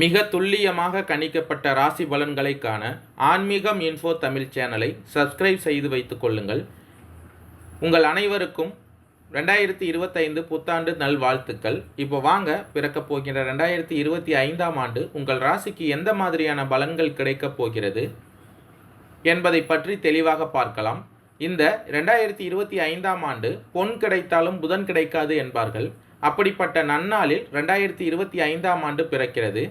மிக துல்லியமாக கணிக்கப்பட்ட ராசி பலன்களை காண ஆன்மீகம் இன்ஃபோ தமிழ் சேனலை சப்ஸ்கிரைப் செய்து வைத்துக் கொள்ளுங்கள். உங்கள் அனைவருக்கும் ரெண்டாயிரத்தி இருபத்தைந்து புத்தாண்டு நல்வாழ்த்துக்கள். இப்போ வாங்க பிறக்கப் போகின்ற ரெண்டாயிரத்தி இருபத்தி ஐந்தாம் ஆண்டு உங்கள் ராசிக்கு எந்த மாதிரியான பலன்கள் கிடைக்கப் போகிறது என்பதை பற்றி தெளிவாக பார்க்கலாம். இந்த ரெண்டாயிரத்தி இருபத்தி ஐந்தாம் ஆண்டு பொன் கிடைத்தாலும் புதன் கிடைக்காது என்பார்கள். அப்படிப்பட்ட நன்னாளில் ரெண்டாயிரத்தி இருபத்தி ஐந்தாம் ஆண்டு பிறக்கிறது.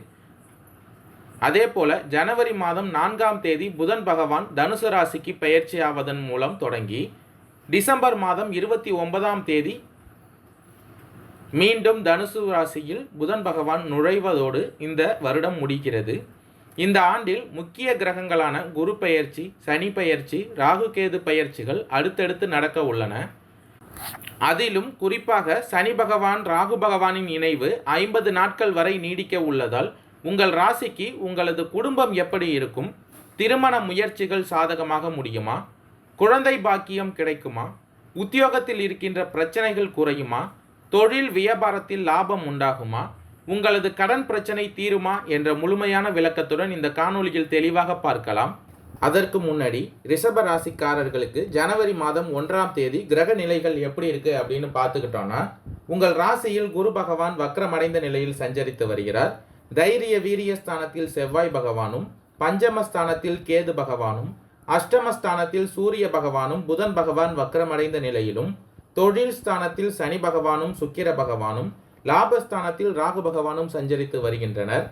அதே போல ஜனவரி மாதம் நான்காம் தேதி புதன் பகவான் தனுசு ராசிக்கு பெயர்ச்சியாவதன் மூலம் தொடங்கி டிசம்பர் மாதம் இருபத்தி ஒன்பதாம் தேதி மீண்டும் தனுசு ராசியில் புதன் பகவான் நுழைவதோடு இந்த வருடம் முடிகிறது. இந்த ஆண்டில் முக்கிய கிரகங்களான குரு பெயர்ச்சி சனி பெயர்ச்சி ராகுகேது பெயர்ச்சிகள் அடுத்தடுத்து நடக்க உள்ளன. அதிலும் குறிப்பாக சனி பகவான் ராகு பகவானின் இணைவு ஐம்பது நாட்கள் வரை நீடிக்க உள்ளதால் உங்கள் ராசிக்கு உங்களது குடும்பம் எப்படி இருக்கும்? திருமண முயற்சிகள் சாதகமாக முடியுமா? குழந்தை பாக்கியம் கிடைக்குமா? உத்தியோகத்தில் இருக்கின்ற பிரச்சனைகள் குறையுமா? தொழில் வியாபாரத்தில் லாபம் உண்டாகுமா? உங்களது கடன் பிரச்சனை தீருமா? என்ற முழுமையான விளக்கத்துடன் இந்த காணொளியில் தெளிவாக பார்க்கலாம். அதற்கு முன்னாடி ரிஷப ராசிக்காரர்களுக்கு ஜனவரி மாதம் ஒன்றாம் தேதி கிரக நிலைகள் எப்படி இருக்கு அப்படின்னு பார்த்துக்கிட்டோம்னா உங்கள் ராசியில் குரு பகவான் வக்கரமடைந்த நிலையில் சஞ்சரித்து வருகிறார். தைரிய வீரிய ஸ்தானத்தில் செவ்வாய் பகவானும் பஞ்சமஸ்தானத்தில் கேது பகவானும் அஷ்டமஸ்தானத்தில் சூரிய பகவானும் புதன் பகவான் வக்ரமடைந்த நிலையிலும் தொழில் ஸ்தானத்தில் சனி பகவானும் சுக்கிர பகவானும் லாபஸ்தானத்தில் ராகு பகவானும் சஞ்சரித்து வருகின்றனர்.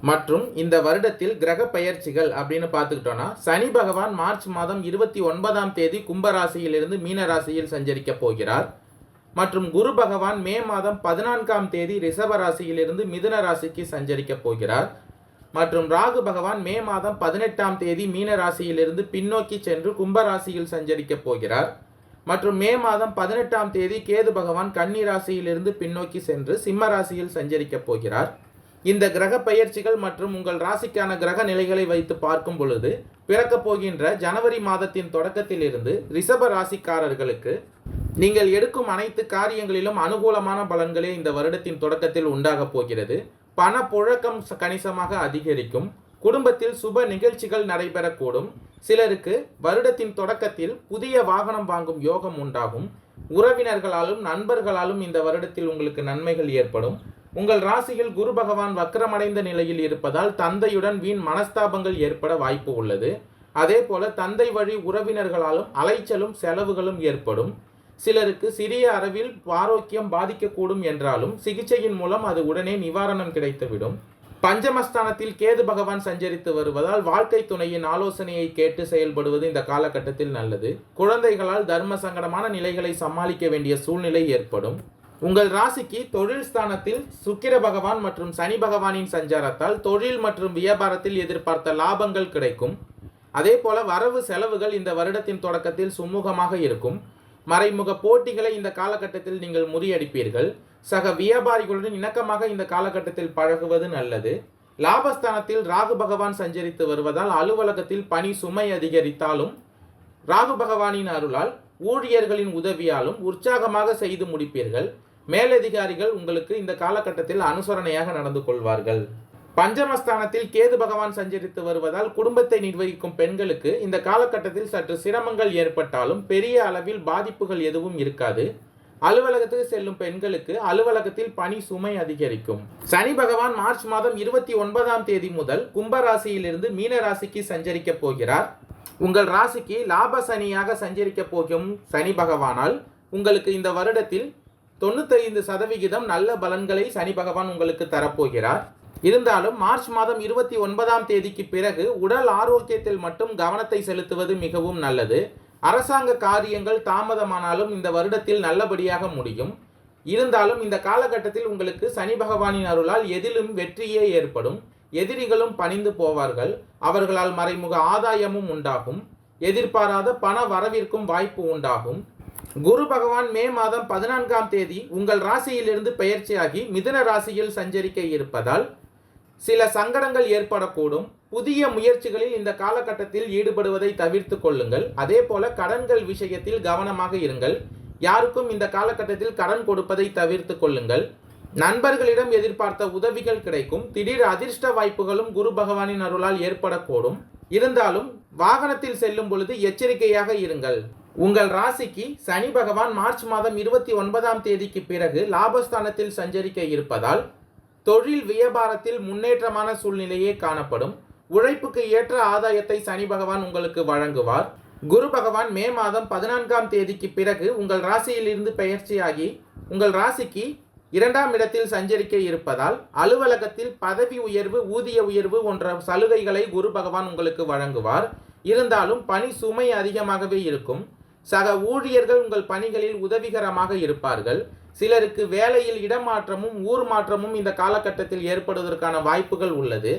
மற்றும் இந்த வருடத்தில் கிரக பெயர்ச்சிகள் அப்படின்னு பார்த்துக்கிட்டோன்னா சனி பகவான் மார்ச் மாதம் இருபத்தி ஒன்பதாம் தேதி கும்பராசியிலிருந்து மீன ராசியில் சஞ்சரிக்க போகிறார். மற்றும் குரு பகவான் மே மாதம் பதினான்காம் தேதி ரிஷப ராசியிலிருந்து மிதுன ராசிக்கு சஞ்சரிக்க போகிறார். மற்றும் ராகு பகவான் மே மாதம் பதினெட்டாம் தேதி மீன ராசியிலிருந்து பின்னோக்கி சென்று கும்பராசியில் சஞ்சரிக்க போகிறார். மற்றும் மே மாதம் பதினெட்டாம் தேதி கேது பகவான் கன்னி ராசியிலிருந்து பின்னோக்கி சென்று சிம்ம ராசியில் சஞ்சரிக்க போகிறார். இந்த கிரக பயிற்சிகள் மற்றும் உங்கள் ராசிக்கான கிரக நிலைகளை வைத்து பார்க்கும் பொழுது பிறக்கப் போகின்ற ஜனவரி மாதத்தின் தொடக்கத்திலிருந்து ரிஷப ராசிக்காரர்களுக்கு நீங்கள் எடுக்கும் அனைத்து காரியங்களிலும் அனுகூலமான பலன்களே இந்த வருடத்தின் தொடக்கத்தில் உண்டாகப் போகிறது. பண புழக்கம் கணிசமாக அதிகரிக்கும். குடும்பத்தில் சுப நிகழ்ச்சிகள் நடைபெறக்கூடும். சிலருக்கு வருடத்தின் தொடக்கத்தில் புதிய வாகனம் வாங்கும் யோகம் உண்டாகும். உறவினர்களாலும் நண்பர்களாலும் இந்த வருடத்தில் உங்களுக்கு நன்மைகள் ஏற்படும். உங்கள் ராசியில் குரு பகவான் வக்கரமடைந்த நிலையில் இருப்பதால் தந்தையுடன் வீண் மனஸ்தாபங்கள் ஏற்பட வாய்ப்பு உள்ளது. அதே போல தந்தை வழி உறவினர்களாலும் அலைச்சலும் செலவுகளும் ஏற்படும். சிலருக்கு சிறிய அளவில் ஆரோக்கியம் பாதிக்கக்கூடும் என்றாலும் சிகிச்சையின் மூலம் அது உடனே நிவாரணம் கிடைத்துவிடும். பஞ்சமஸ்தானத்தில் கேது பகவான் சஞ்சரித்து வருவதால் வாழ்க்கை துணையின் ஆலோசனையை கேட்டு செயல்படுவது இந்த காலகட்டத்தில் நல்லது. குழந்தைகளால் தர்ம சங்கடமான நிலைகளை சமாளிக்க வேண்டிய சூழ்நிலை ஏற்படும். உங்கள் ராசிக்கு தொழில் ஸ்தானத்தில் சுக்கிர பகவான் மற்றும் சனி பகவானின் சஞ்சாரத்தால் தொழில் மற்றும் வியாபாரத்தில் எதிர்பார்த்த லாபங்கள் கிடைக்கும். அதே போல வரவு செலவுகள் இந்த வருடத்தின் தொடக்கத்தில் சுமூகமாக இருக்கும். மறைமுக போட்டிகளை இந்த காலகட்டத்தில் நீங்கள் முறியடிப்பீர்கள். சக வியாபாரிகளுடன் இணக்கமாக இந்த காலகட்டத்தில் பழகுவது நல்லது. லாபஸ்தானத்தில் ராகு பகவான் சஞ்சரித்து வருவதால் அலுவலகத்தில் பணி சுமை அதிகரித்தாலும் ராகு பகவானின் அருளால் ஊழியர்களின் உதவியாலும் உற்சாகமாக செய்து முடிப்பீர்கள். மேலதிகாரிகள் உங்களுக்கு இந்த காலகட்டத்தில் அனுசரணையாக நடந்து கொள்வார்கள். பஞ்சமஸ்தானத்தில் கேது பகவான் சஞ்சரித்து வருவதால் குடும்பத்தை நிர்வகிக்கும் பெண்களுக்கு இந்த காலகட்டத்தில் சற்று சிரமங்கள் ஏற்பட்டாலும் பெரிய அளவில் பாதிப்புகள் எதுவும் இருக்காது. அலுவலகத்துக்கு செல்லும் பெண்களுக்கு அலுவலகத்தில் பணி சுமை அதிகரிக்கும். சனி பகவான் மார்ச் மாதம் இருபத்தி ஒன்பதாம் தேதி முதல் கும்பராசியிலிருந்து மீன ராசிக்கு சஞ்சரிக்க போகிறார். உங்கள் ராசிக்கு லாப சனியாக சஞ்சரிக்க போகும் சனி பகவானால் உங்களுக்கு இந்த வருடத்தில் தொண்ணூத்தைந்து சதவிகிதம் நல்ல பலன்களை சனி பகவான் உங்களுக்கு தரப்போகிறார். இருந்தாலும் மார்ச் மாதம் இருபத்தி ஒன்பதாம் தேதிக்கு பிறகு உடல் ஆரோக்கியத்தில் மட்டும் கவனத்தை செலுத்துவது மிகவும் நல்லது. அரசாங்க காரியங்கள் தாமதமானாலும் இந்த வருடத்தில் நல்லபடியாக முடியும். இருந்தாலும் இந்த காலகட்டத்தில் உங்களுக்கு சனி பகவானின் அருளால் எதிலும் வெற்றியே ஏற்படும். எதிரிகளும் பணிந்து போவார்கள். அவர்களால் மறைமுக ஆதாயமும் உண்டாகும். எதிர்பாராத பண வரவிற்கும் வாய்ப்பு உண்டாகும். குரு பகவான் மே மாதம் பதினான்காம் தேதி உங்கள் ராசியிலிருந்து பெயர்ச்சியாகி மிதுன ராசியில் சஞ்சரிக்க இருப்பதால் சில சங்கடங்கள் ஏற்படக்கூடும். புதிய முயற்சிகளில் இந்த காலகட்டத்தில் ஈடுபடுவதை தவிர்த்து கொள்ளுங்கள். அதே போல கடன்கள் விஷயத்தில் கவனமாக இருங்கள். யாருக்கும் இந்த காலகட்டத்தில் கடன் கொடுப்பதை தவிர்த்து கொள்ளுங்கள். நண்பர்களிடம் எதிர்பார்த்த உதவிகள் கிடைக்கும். திடீர் அதிர்ஷ்ட வாய்ப்புகளும் குரு பகவானின் அருளால் ஏற்படக்கூடும். இருந்தாலும் வாகனத்தில் செல்லும் பொழுது எச்சரிக்கையாக இருங்கள். உங்கள் ராசிக்கு சனி பகவான் மார்ச் மாதம் இருபத்தி ஒன்பதாம் தேதிக்கு பிறகு லாபஸ்தானத்தில் சஞ்சரிக்க இருப்பதால் தொழில் வியாபாரத்தில் முன்னேற்றமான சூழ்நிலையே காணப்படும். உழைப்புக்கு ஏற்ற ஆதாயத்தை சனி பகவான் உங்களுக்கு வழங்குவார். குரு பகவான் மே மாதம் பதினான்காம் தேதிக்கு பிறகு உங்கள் ராசியிலிருந்து பெயர்ச்சியாகி உங்கள் ராசிக்கு இரண்டாம் இடத்தில் சஞ்சரிக்க இருப்பதால் அலுவலகத்தில் பதவி உயர்வு ஊதிய உயர்வு போன்ற சலுகைகளை குரு பகவான் உங்களுக்கு வழங்குவார். இருந்தாலும் பணி சுமை அதிகமாகவே இருக்கும். சக ஊழியர்கள் உங்கள் பணிகளில் உதவிகரமாக இருப்பார்கள். சிலருக்கு வேலையில் இடமாற்றமும் ஊர் மாற்றமும் இந்த காலகட்டத்தில் ஏற்படுவதற்கான வாய்ப்புகள் உள்ளது.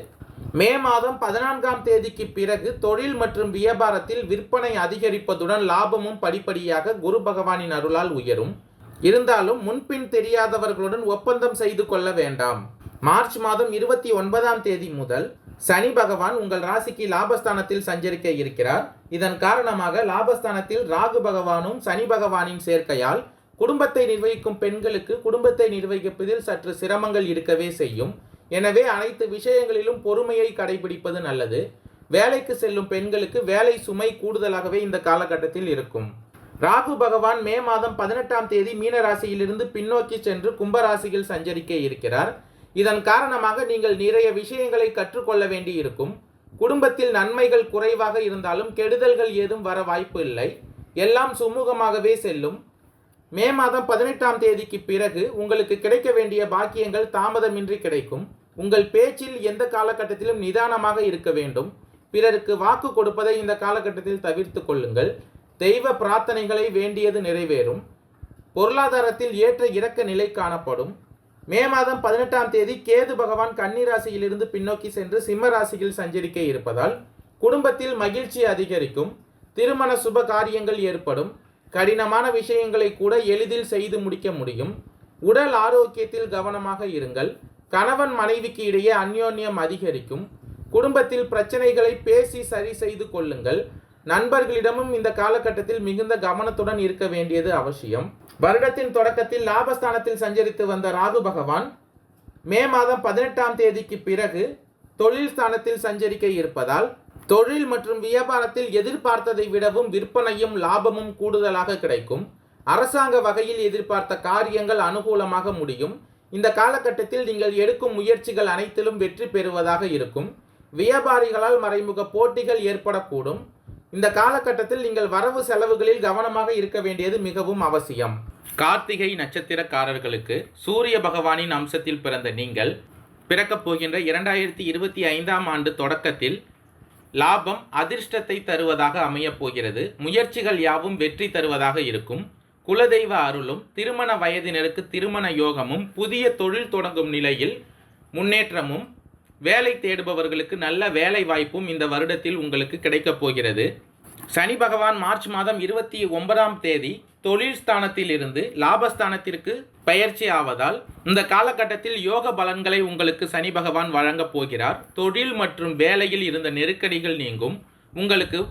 மே மாதம் பதினான்காம் தேதிக்கு பிறகு தொழில் மற்றும் வியாபாரத்தில் விற்பனை அதிகரிப்பதுடன் லாபமும் படிப்படியாக குரு பகவானின் அருளால் உயரும். இருந்தாலும் முன்பின் தெரியாதவர்களுடன் ஒப்பந்தம் செய்து கொள்ள வேண்டாம். மார்ச் மாதம் இருபத்தி ஒன்பதாம் தேதி முதல் சனி பகவான் உங்கள் ராசிக்கு லாபஸ்தானத்தில் சஞ்சரிக்க இருக்கிறார். இதன் காரணமாக லாபஸ்தானத்தில் ராகு பகவானும் சனி பகவானின் சேர்க்கையால் குடும்பத்தை நிர்வகிக்கும் பெண்களுக்கு குடும்பத்தை நிர்வகிப்பதில் சற்று சிரமங்கள் இருக்கவே செய்யும். எனவே அனைத்து விஷயங்களிலும் பொறுமையை கடைபிடிப்பது நல்லது. வேலைக்கு செல்லும் பெண்களுக்கு வேலை சுமை கூடுதலாகவே இந்த காலகட்டத்தில் இருக்கும். ராகு பகவான் மே மாதம் பதினெட்டாம் தேதி மீனராசியிலிருந்து பின்னோக்கி சென்று கும்பராசியில் சஞ்சரிக்க இருக்கிறார். இதன் காரணமாக நீங்கள் நிறைய விஷயங்களை கற்றுக்கொள்ள வேண்டி இருக்கும் குடும்பத்தில் நன்மைகள் குறைவாக இருந்தாலும் கெடுதல்கள் ஏதும் வர வாய்ப்பு இல்லை. எல்லாம் சுமூகமாகவே செல்லும். மே மாதம் பதினெட்டாம் தேதிக்கு பிறகு உங்களுக்கு கிடைக்க வேண்டிய பாக்கியங்கள் தாமதமின்றி கிடைக்கும். உங்கள் பேச்சில் எந்த காலகட்டத்திலும் நிதானமாக இருக்க வேண்டும். பிறருக்கு வாக்கு கொடுப்பதை இந்த காலகட்டத்தில் தவிர்த்து கொள்ளுங்கள். தெய்வ பிரார்த்தனைகளை வேண்டியது நிறைவேறும். பொருளாதாரத்தில் ஏற்ற இறக்க நிலை காணப்படும். மே மாதம் பதினெட்டாம் தேதி கேது பகவான் கன்னிராசியிலிருந்து பின்னோக்கி சென்று சிம்ம ராசியில் சஞ்சரிக்க இருப்பதால் குடும்பத்தில் மகிழ்ச்சி அதிகரிக்கும். திருமண சுப காரியங்கள் ஏற்படும். கடினமான விஷயங்களை கூட எளிதில் செய்து முடிக்க முடியும். உடல் ஆரோக்கியத்தில் கவனமாக இருங்கள். கணவன் மனைவிக்கு இடையே அந்யோன்யம் அதிகரிக்கும். குடும்பத்தில் பிரச்சனைகளை பேசி சரி செய்து கொள்ளுங்கள். நண்பர்களிடமும் இந்த காலகட்டத்தில் மிகுந்த கவனத்துடன் இருக்க வேண்டியது அவசியம். வருடத்தின் தொடக்கத்தில் லாபஸ்தானத்தில் சஞ்சரித்து வந்த ராகு பகவான் மே மாதம் பதினெட்டாம் தேதிக்கு பிறகு தொழில் ஸ்தானத்தில் சஞ்சரிக்க இருப்பதால் தொழில் மற்றும் வியாபாரத்தில் எதிர்பார்த்ததை விடவும் விற்பனையும் லாபமும் கூடுதலாக கிடைக்கும். அரசாங்க வகையில் எதிர்பார்த்த காரியங்கள் அனுகூலமாக முடியும். இந்த காலகட்டத்தில் நீங்கள் எடுக்கும் முயற்சிகள் அனைத்திலும் வெற்றி பெறுவதாக இருக்கும். வியாபாரிகளால் மறைமுக போட்டிகள் ஏற்படக்கூடும். இந்த காலகட்டத்தில் நீங்கள் வரவு செலவுகளில் கவனமாக இருக்க வேண்டியது மிகவும் அவசியம். கார்த்திகை நட்சத்திரக்காரர்களுக்கு சூரிய பகவானின் அம்சத்தில் பிறந்த நீங்கள் பிறக்கப் போகின்ற இரண்டாயிரத்தி இருபத்தி ஐந்தாம் ஆண்டு தொடக்கத்தில் லாபம் அதிர்ஷ்டத்தை தருவதாக அமையப் போகிறது. முயற்சிகள் யாவும் வெற்றி தருவதாக இருக்கும். குலதெய்வ அருளும் திருமண வயதினருக்கு திருமண யோகமும் புதிய தொழில் தொடங்கும் நிலையில் முன்னேற்றமும் வேலை தேடுபவர்களுக்கு நல்ல வேலை வாய்ப்பும் இந்த வருடத்தில் உங்களுக்கு கிடைக்கப் போகிறது. சனி பகவான் மார்ச் மாதம் இருபத்தி ஒன்பதாம் தேதி தொழில் ஸ்தானத்தில் இருந்து லாபஸ்தானத்திற்கு பயிற்சி ஆவதால் இந்த காலகட்டத்தில் யோக பலன்களை உங்களுக்கு சனி பகவான் வழங்கப் போகிறார். தொழில் மற்றும் வேலையில் இருந்த நெருக்கடிகள் நீங்கும். உங்களுக்கு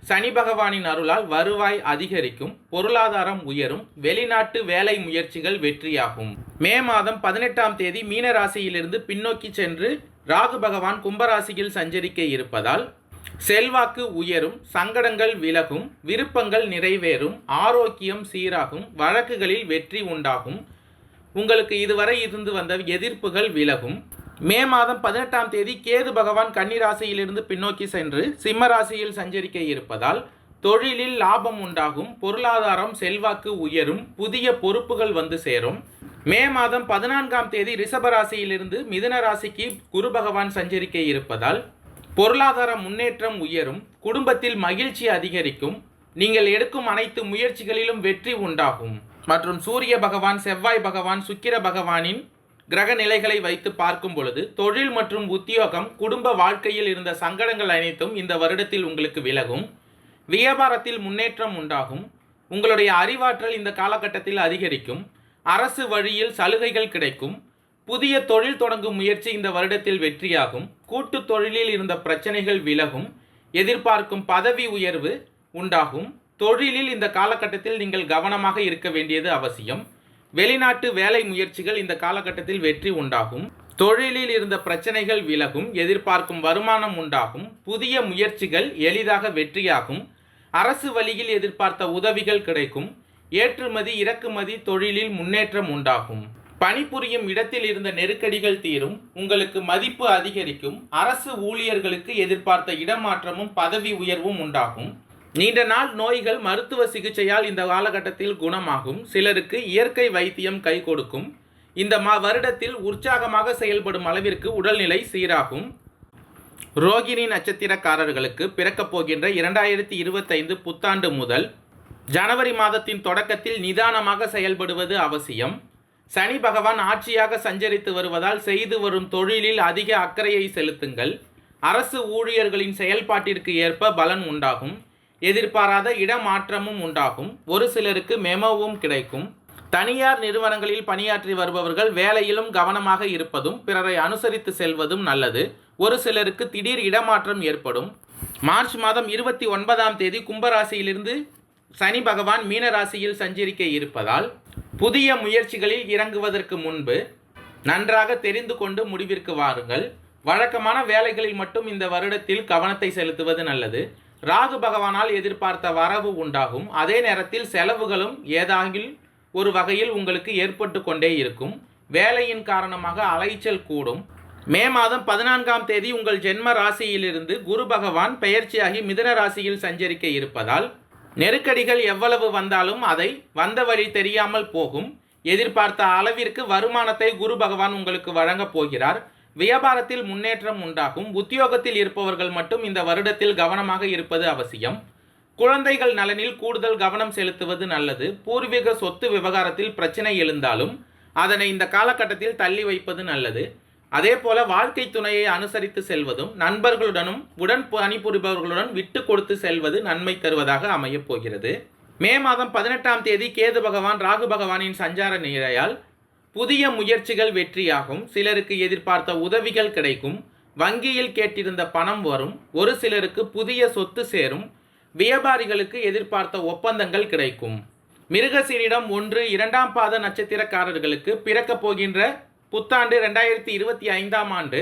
சனி பகவானின் அருளால் வருவாய் அதிகரிக்கும். பொருளாதாரம் உயரும். வெளிநாட்டு வேலை முயற்சிகள் வெற்றியாகும். மே மாதம் பதினெட்டாம் தேதி மீனராசியிலிருந்து பின்னோக்கி சென்று ராகு பகவான் கும்பராசியில் சஞ்சரிக்க இருப்பதால் செல்வாக்கு உயரும் சங்கடங்கள் விலகும் விருப்பங்கள் நிறைவேறும் ஆரோக்கியம் சீராகும் வழக்குகளில் வெற்றி உண்டாகும். உங்களுக்கு இதுவரை இருந்து வந்த எதிர்ப்புகள் விலகும். மே மாதம் பதினெட்டாம் தேதி கேது பகவான் கன்னிராசியிலிருந்து பின்னோக்கி சென்று சிம்ம ராசியில் சஞ்சரிக்க இருப்பதால் தொழிலில் லாபம் உண்டாகும் பொருளாதாரம் செல்வாக்கு உயரும் புதிய பொறுப்புகள் வந்து சேரும். மே மாதம் பதினான்காம் தேதி ரிஷபராசியிலிருந்து மிதுன ராசிக்கு குரு பகவான் சஞ்சரிக்க இருப்பதால் பொருளாதார முன்னேற்றம் உயரும் குடும்பத்தில் மகிழ்ச்சி அதிகரிக்கும் நீங்கள் எடுக்கும் அனைத்து முயற்சிகளிலும் வெற்றி உண்டாகும். மற்றும் சூரிய பகவான் செவ்வாய் பகவான் சுக்கிர பகவானின் கிரக நிலைகளை வைத்து பார்க்கும் பொழுது தொழில் மற்றும் உத்தியோகம் குடும்ப வாழ்க்கையில் இருந்த சங்கடங்கள் அனைத்தும் இந்த வருடத்தில் உங்களுக்கு விலகும். வியாபாரத்தில் முன்னேற்றம் உண்டாகும். உங்களுடைய அறிவாற்றல் இந்த காலகட்டத்தில் அதிகரிக்கும். அரசு வழியில் சலுகைகள் கிடைக்கும். புதிய தொழில் தொடங்கும் முயற்சி இந்த வருடத்தில் வெற்றியாகும். கூட்டு தொழிலில் இருந்த பிரச்சனைகள் விலகும். எதிர்பார்க்கும் பதவி உயர்வு உண்டாகும். தொழிலில் இந்த காலகட்டத்தில் நீங்கள் கவனமாக இருக்க வேண்டியது அவசியம். வெளிநாட்டு வேலை முயற்சிகள் இந்த காலகட்டத்தில் வெற்றி உண்டாகும். தொழிலில் இருந்த பிரச்சனைகள் விலகும். எதிர்பார்க்கும் வருமானம் உண்டாகும். புதிய முயற்சிகள் எளிதாக வெற்றியாகும். அரசு வழியில் எதிர்பார்த்த உதவிகள் கிடைக்கும். ஏற்றுமதி இறக்குமதி தொழிலில் முன்னேற்றம் உண்டாகும். பணிபுரியும் இடத்தில் இருந்த நெருக்கடிகள் தீரும் உங்களுக்கு மதிப்பு அதிகரிக்கும் அரசு ஊழியர்களுக்கு எதிர்பார்த்த இடமாற்றமும் பதவி உயர்வும் உண்டாகும். நீண்ட நாள் நோய்கள் மருத்துவ சிகிச்சையால் இந்த காலகட்டத்தில் குணமாகும் சிலருக்கு இயற்கை வைத்தியம் கை கொடுக்கும். இந்த மா வருடத்தில் உற்சாகமாக செயல்படும் அளவிற்கு உடல்நிலை சீராகும். ரோகிணி நட்சத்திரக்காரர்களுக்கு பிறக்கப் போகின்ற இரண்டாயிரத்தி இருபத்தைந்து புத்தாண்டு முதல் ஜனவரி மாதத்தின் தொடக்கத்தில் நிதானமாக செயல்படுவது அவசியம். சனி பகவான் ஆட்சியாக சஞ்சரித்து வருவதால் செய்து வரும் தொழிலில் அதிக அக்கறையை செலுத்துங்கள். அரசு ஊழியர்களின் செயல்பாட்டிற்கு ஏற்ப பலன் உண்டாகும். எதிர்பாராத இடமாற்றமும் உண்டாகும். ஒரு சிலருக்கு மெமோவும் கிடைக்கும். தனியார் நிறுவனங்களில் பணியாற்றி வருபவர்கள் வேலையிலும் கவனமாக இருப்பதும் பிறரை அனுசரித்து செல்வதும் நல்லது. ஒரு சிலருக்கு திடீர் இடமாற்றம் ஏற்படும். மார்ச் மாதம் இருபத்தி ஒன்பதாம் தேதி கும்பராசியிலிருந்து சனி பகவான் மீனராசியில் சஞ்சரிக்க இருப்பதால் புதிய முயற்சிகளில் இறங்குவதற்கு முன்பு நன்றாக தெரிந்து கொண்டு முடிவிற்கு வாருங்கள். வழக்கமான வேலைகளில் மட்டும் இந்த வருடத்தில் கவனத்தை செலுத்துவது நல்லது. ராகு பகவானால் எதிர்பார்த்த வரவு உண்டாகும். அதே நேரத்தில் செலவுகளும் ஏதாகில் ஒரு வகையில் உங்களுக்கு ஏற்பட்டு கொண்டே இருக்கும். வேலையின் காரணமாக அலைச்சல் கூடும். மே மாதம் பதினான்காம் தேதி உங்கள் ஜென்ம ராசியிலிருந்து குரு பகவான் பெயர்ச்சியாகி மிதன ராசியில் சஞ்சரிக்க இருப்பதால் நெருக்கடிகள் எவ்வளவு வந்தாலும் அதை வந்த வழி தெரியாமல் போகும். எதிர்பார்த்த அளவிற்கு வருமானத்தை குரு பகவான் உங்களுக்கு வழங்கப் போகிறார். வியாபாரத்தில் முன்னேற்றம் உண்டாகும். உத்தியோகத்தில் இருப்பவர்கள் மட்டும் இந்த வருடத்தில் கவனமாக இருப்பது அவசியம். குழந்தைகள் நலனில் கூடுதல் கவனம் செலுத்துவது நல்லது. பூர்வீக சொத்து விவகாரத்தில் பிரச்சனை எழுந்தாலும் அதனை இந்த காலகட்டத்தில் தள்ளி வைப்பது நல்லது. அதே போல வாழ்க்கை துணையை அனுசரித்து செல்வதும் நண்பர்களுடனும் உடன் பணிபுரிபவர்களுடன் விட்டு கொடுத்து செல்வது நன்மை தருவதாக அமையப் போகிறது. மே மாதம் பதினெட்டாம் தேதி கேது பகவான் ராகு பகவானின் சஞ்சார நிலையால் புதிய முயற்சிகள் வெற்றியாகும். சிலருக்கு எதிர்பார்த்த உதவிகள் கிடைக்கும். வங்கியில் கேட்டிருந்த பணம் வரும். ஒரு சிலருக்கு புதிய சொத்து சேரும். வியாபாரிகளுக்கு எதிர்பார்த்த ஒப்பந்தங்கள் கிடைக்கும். மிருகசீரிடம் ஒன்று இரண்டாம் பாத நட்சத்திரக்காரர்களுக்கு பிறக்கப் போகின்ற புத்தாண்டு ரெண்டாயிரத்தி இருபத்தி ஐந்தாம் ஆண்டு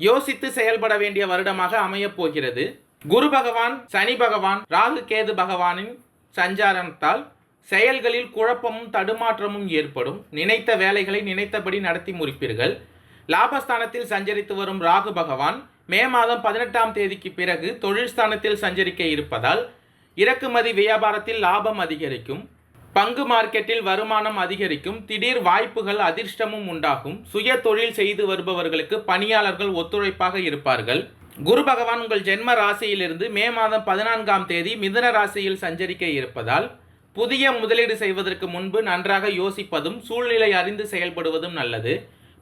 யோசித்து செயல்பட வேண்டிய வருடமாக அமையப் போகிறது. குரு பகவான் சனி பகவான் ராகு கேது பகவானின் சஞ்சாரத்தால் செயல்களில் குழப்பமும் தடுமாற்றமும் ஏற்படும். நினைத்த வேலைகளை நினைத்தபடி நடத்தி முடிப்பீர்கள். லாபஸ்தானத்தில் சஞ்சரித்து வரும் ராகு பகவான் மே மாதம் பதினெட்டாம் தேதிக்கு பிறகு தொழில் ஸ்தானத்தில் சஞ்சரிக்க இருப்பதால் இறக்குமதி வியாபாரத்தில் லாபம் அதிகரிக்கும். பங்கு மார்க்கெட்டில் வருமானம் அதிகரிக்கும் திடீர் வாய்ப்புகள் அதிர்ஷ்டமும் உண்டாகும். சுய தொழில் செய்து வருபவர்களுக்கு பணியாளர்கள் ஒத்துழைப்பாக இருப்பார்கள். குரு பகவான் உங்கள் ஜென்ம ராசியிலிருந்து மே மாதம் பதினான்காம் தேதி மிதன ராசியில் சஞ்சரிக்க இருப்பதால் புதிய முதலீடு செய்வதற்கு முன்பு நன்றாக யோசிப்பதும் சூழ்நிலை அறிந்து செயல்படுவதும் நல்லது.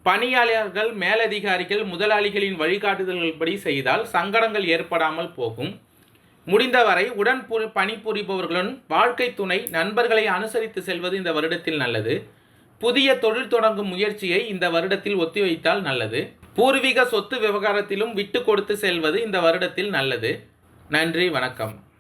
பணியாளர்கள் மேலதிகாரிகள் முதலாளிகளின் வழிகாட்டுதல்கள்படி செய்தால் சங்கடங்கள் ஏற்படாமல் போகும். முடிந்தவரை உடன் பணிபுரிபவர்களுடன் வாழ்க்கை துணை நண்பர்களை அனுசரித்து செல்வது இந்த வருடத்தில் நல்லது. புதிய தொழில் தொடங்கும் முயற்சியை இந்த வருடத்தில் ஒத்திவைத்தால் நல்லது. பூர்வீக சொத்து விவகாரத்திலும் விட்டு கொடுத்து செல்வது இந்த வருடத்தில் நல்லது. நன்றி வணக்கம்.